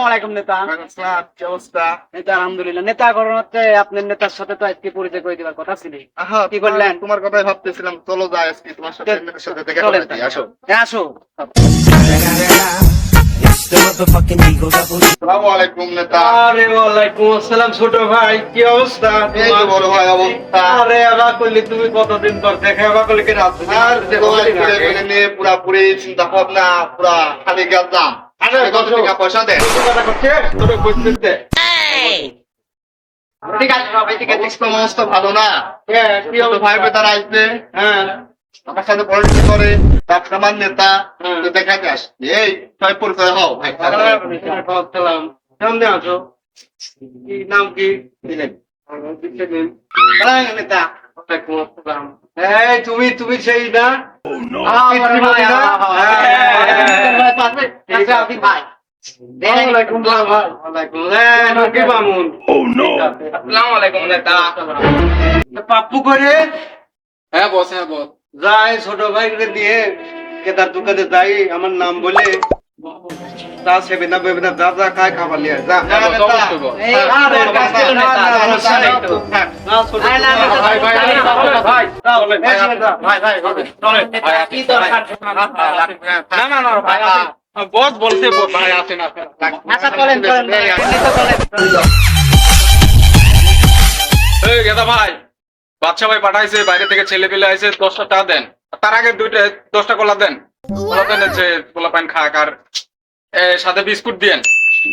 আসসালামু আলাইকুম নেতা। কি অবস্থা? নেতা আলহামদুলিল্লাহ। নেতা করেন আপনার নেতার সাথে তো আজকে পরিচয় করে দেওয়ার কথা ছিল। কি করলেন? তোমার কথাই ভাবতেছিলাম চলো যাই আজকে তোমার সাথে এমনির সাথে দেখা করে দিই, আসো। হ্যাঁ, আসো। আসসালামু আলাইকুম নেতা। আরে ওয়ালাইকুম আসসালাম ছোট ভাই কি অবস্থা? বড় ভাই অবস্থা। আরে আবার করলি তুমি কতদিন পর দেখা আবার করলি কি রাত আর দোয়াই করে ফেলে নিয়ে পুরা পুরি চিন্তা ভাবনা পুরা খালি গেলাম কত টাকা পয়সা দেন কথা করছে তোর বুঝতে ঠিক আছে সবাই ঠিক আছে অবস্থা ভালো না হ্যাঁ কি ছোট ভাই বেতার আসবে হ্যাঁ আমার সাথে পড়াশোনা করে তার আমার নেতা দেখাতে আসবে এই সবাই পরিচয় হও ভাই সালাম আছো কি নাম কি দিলেন। দিলেন হ্যাঁ, নেতা এই তুমি তুমি সেই না ভাই, ভাই। আচ্ছা, ভাই ভাই হ্যাঁ পাপ্পু করে হ্যাঁ বস হ্যাঁ বস যাই ছোট ভাইকে দিয়ে কেদার দোকানে যাই আমার নাম বলে যা যা খায় খাবার লিয়ে যা। বস বস, ভাই, আসেন। আচ্ছা, গেদা ভাই বাচ্চা ভাই পাঠাইছে বাইরে থেকে ছেলে পেলে আইছে দশটা টাকা দেন তার আগে দুইটা দশটা কলা দেন কলা দেন যে পোলা প্যান খাক আর সাথে বিস্কুট দিয়েন।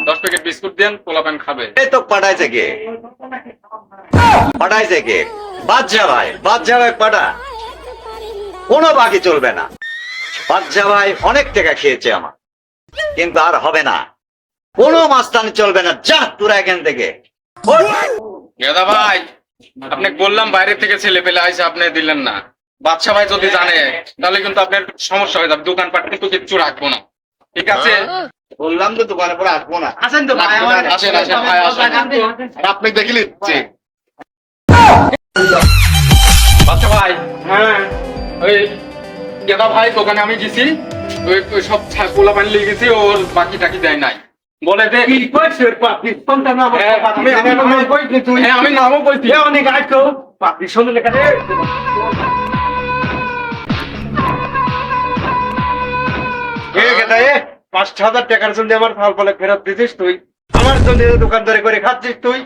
দশ প্যাকেট বিস্কুট দেন পোলা প্যান খাবে। এই তো পাঠাইছে কে? পাঠাইছে কে? বাচ্চা ভাই বাচ্চা ভাই পাঠা। কোনো বাকি চলবে না। বাচ্চা ভাই অনেক টাকা খেয়েছে আমার। কিন্তু আর হবে না। কোনো মাস্তানি চলবে না যা তোরা এখান থেকে। গেদা ভাই আপনি বললাম বাইরে থেকে ছেলে পেলে আইছে আপনি দিলেন না। বাচ্চা ভাই যদি জানে তাহলে কিন্তু আপনার সমস্যা হয়ে যাবে। দোকানপাট কিন্তু কিচ্ছু রাখব না। ঠিক আছে? বললাম তো দোকানে পরে আসব না। আসেন তো ভাই, আমার- আসেন, আসেন, ভাই, আসেন। আপনি দেখলি বাচ্চা ভাই। হ্যাঁ, ওই গেদা ভাই দোকানে আমি গেছি ওই সব ছা- পোলা পানি লিয়ে গেছি ওর বাকি টাকি দেয় নাই। বলে যে হ্যাঁ, আমি- আমি- আমি নাম তুই। হ্যাঁ আমি নামও বলছি এ অনেক আইছো। পাপি, শোনো লেখা রে। পাঁচটা হাজার টাকার জন্য আমার ফাল ফলে ফেরত দিছিস তুই। আমার জন্য দোকানদারি করে খাচ্ছিস তুই।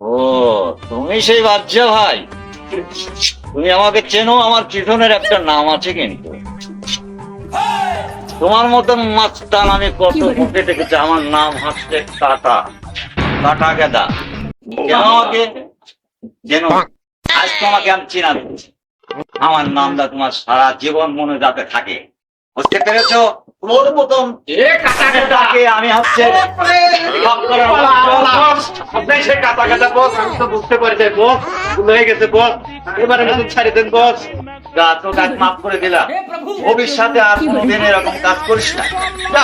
ও তুমি সেই বাচ্চা ভাই। তুমি আমাকে চেনো আমার পিছনের একটা নাম আছে কিন্তু। তোমার মতন মাস্তান আমি কত মুখে দেখেছি আমার নাম হচ্ছে কাটা কাটা গেদা কেন আমাকে? যেন তোমাকে আমি চিনা দিচ্ছি। আমার নামটা তোমার সারা জীবন মনে যাতে থাকে। বুঝতে পেরেছ? তোর মতন এ কাটা কাটা তাকে আমি হচ্ছে সব করার আপনি সে কাটা কাটা বস আমি তো বুঝতে পারছি বস ভুল হয়ে গেছে বস। এবারে নতুন ছাড়ি দেন বস। যা তো কাজ মাফ করে দিলাম। ভবিষ্যতে আর কোনদিন এরকম কাজ করিস না। যা।